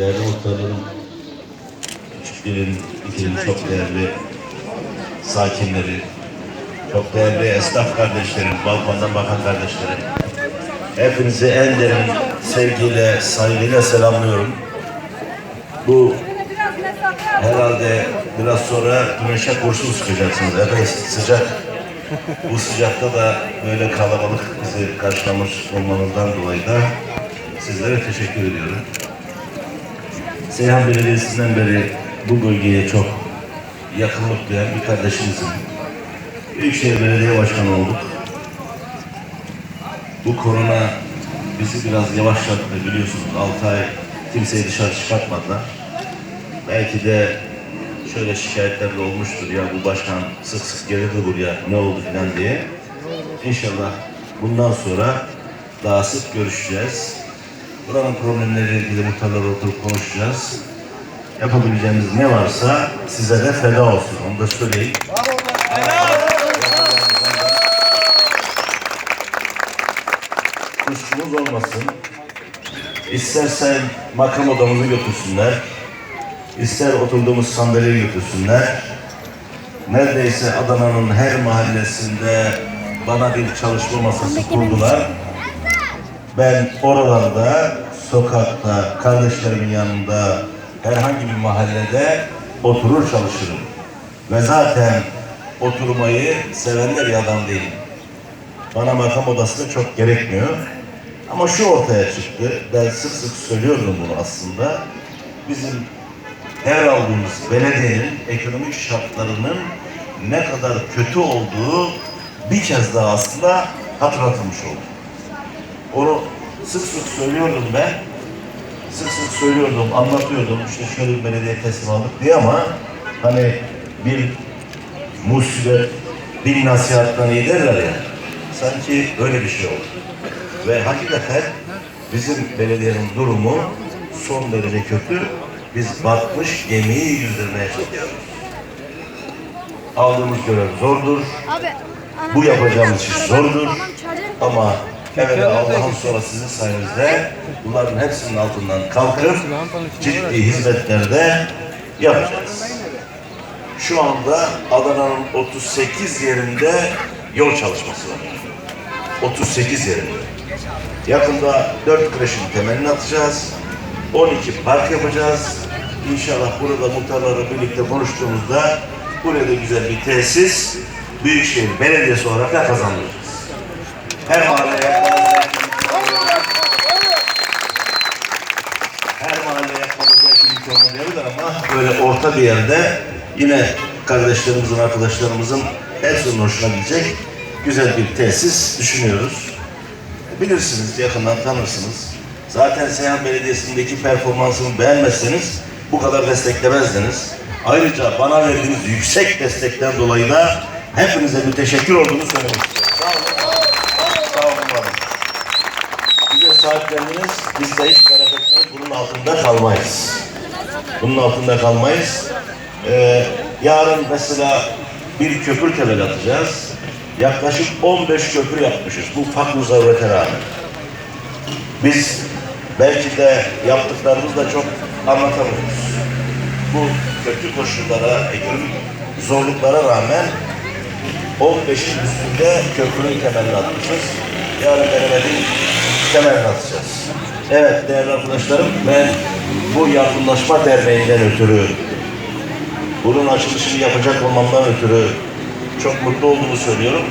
değerli muhtarlarım, Küçüklerin, İkil'in çok değerli sakinleri, çok değerli esnaf kardeşlerim, balkondan bakan kardeşlerim. Hepinizi en derin sevgiyle, saygıyla selamlıyorum. Bu herhalde biraz sonra güneşe kurşun sıkacaksınız. Epey sıcak. Bu sıcakta da böyle kalabalık bizi karşılamış olmanızdan dolayı da sizlere teşekkür ediyorum. Seyhan Belediyesi'nden beri bu bölgeye çok yakınlık duyan bir kardeşimizim. Büyükşehir Belediye Başkanı olduk. Bu korona bizi biraz yavaşlattı biliyorsunuz. 6 ay kimseyi dışarı çıkartmadılar. Belki de şöyle şikayetler de olmuştur ya bu başkan sık sık gelirdi buraya ne oldu filan diye. İnşallah bundan sonra daha sık görüşeceğiz. Buranın problemleriyle ilgili muhtarlarla oturup konuşacağız. Yapabileceğimiz ne varsa size de feda olsun. Onu da söyleyeyim. Kuşkumuz olmasın. İstersen makam odamızı götürsünler. İster oturduğumuz sandalyeyi götürsünler. Neredeyse Adana'nın her mahallesinde bana bir çalışma masası kurdular. Ben oralarda, sokakta, kardeşlerimin yanında, herhangi bir mahallede oturur çalışırım. Ve zaten oturmayı sevenler bir adam değilim. Bana makam odası da çok gerekmiyor. Ama şu ortaya çıktı. Ben sık sık söylüyordum bunu aslında. Bizim her aldığımız belediyenin ekonomik şartlarının ne kadar kötü olduğu bir kez daha aslında hatırlatılmış oldu. Onu sık sık söylüyordum ben. Sık sık söylüyordum, anlatıyordum. İşte şöyle bir belediye teslim aldık diye ama hani bir musibet, bir nasihattan iyi derler ya. Sanki öyle bir şey oldu. Ve hakikaten bizim belediyenin durumu son derece kötü. Biz batmış gemiyi yüzdürmeye çalışıyoruz. Aldığımız görev zordur. Abi. Bu yapacağımız iş zordur. Ama evvela Allah'ın sonra sizin sayenizde bunların hepsinin altından kalkıp ciddi hizmetlerde yapacağız. Şu anda Adana'nın 38 yerinde yol çalışması var. 38 yerinde. Yakında 4 kreşin temelini atacağız. 12 park yapacağız. İnşallah burada muhtarlarla birlikte konuştuğumuzda burada güzel bir tesis Büyükşehir Belediyesi olarak da kazanacağız. Her mahalleye yapmamız her mahalle yapmamız belki imkan olmayabilir ama böyle orta bir yerde yine kardeşlerimizin, arkadaşlarımızın hepsinin hoşuna gidecek güzel bir tesis düşünüyoruz. Bilirsiniz, yakından tanırsınız. Zaten Seyhan Belediyesi'ndeki performansımı beğenmezseniz bu kadar desteklemezdiniz. Ayrıca bana verdiğiniz yüksek destekten dolayı da hepinize bir teşekkür olduğunu söylemek istiyorum. Biz merak etmeyin bunun altında kalmayız. Bunun altında kalmayız. Ee, yarın mesela bir köprü temeli atacağız. Yaklaşık 15 köprü yapmışız. Bu fakr zarurete rağmen. Biz belki de yaptıklarımızla çok anlatamıyoruz. Bu kötü koşullara, ekonomik zorluklara rağmen 15'in üstünde köprünün temelini atmışız. Yarın Mehmet'in temelini atacağız. Evet değerli arkadaşlarım ben bu Yakınlaşma Derneği'nden ötürü bunun açılışını yapacak olmamdan ötürü çok mutlu olduğumu söylüyorum.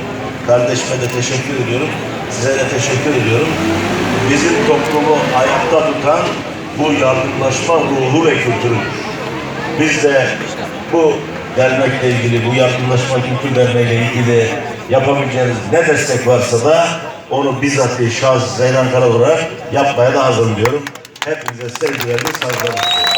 Kardeşime de teşekkür ediyorum. Size de teşekkür ediyorum. Bizim toplumu ayakta tutan bu yardımlaşma ruhu ve kültürüdür. Biz de bu dernekle ilgili, bu yardımlaşma kültür derneğiyle ilgili yapabileceğiniz ne destek varsa da onu bizzat şahıs Zeynan Kara olarak yapmaya da hazırım diyorum. Hepinize sevgilerimi, saygılarımı sunuyorum.